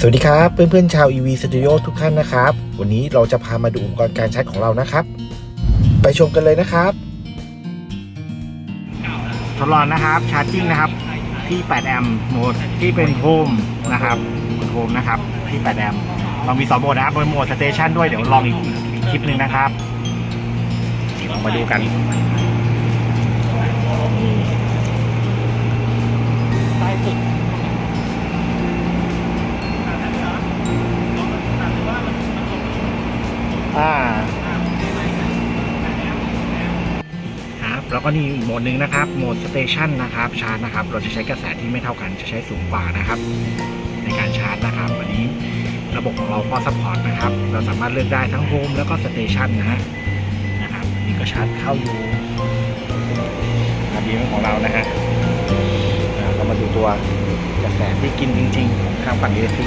สวัสดีครับเพื่อนๆชาว EV Studio ทุกท่านนะครับ วันนี้เราจะพามาดูอุปกรณ์การชาร์จของเรานะครับ ไปชมกันเลยนะครับทดลองนะครับชาร์จิ่งนะครับที่8แอมป์โหมดที่เป็นโฮมนะครับโหมดโฮมนะครับที่8แอมป์เรามี2โหมดนะครับเป็นโหมดสเตชันด้วยเดี๋ยวลองอีกคลิปหนึ่งนะครับลองมาดูกัน อ่าครับแล้วก็นี่อีกโหมดหนึ่งนะครับโหมดสเตชันนะครับชาร์จนะครับ เราจะใช้กระแสที่ไม่เท่ากันจะใช้สูงกว่านะครับ ในการชาร์จนะครับอันนี้ระบบของเราก็ซัพพอร์ตนะครับ เราสามารถเลือกได้ทั้งโฮมแล้วก็สเตชันนะฮะนะครับนนี้ก็ชาร์จเข้าอยู่อันนี้ของเรานะฮะเรามาดูตัวกระแสที่กินจริง ๆ ของทางฝั่ง AC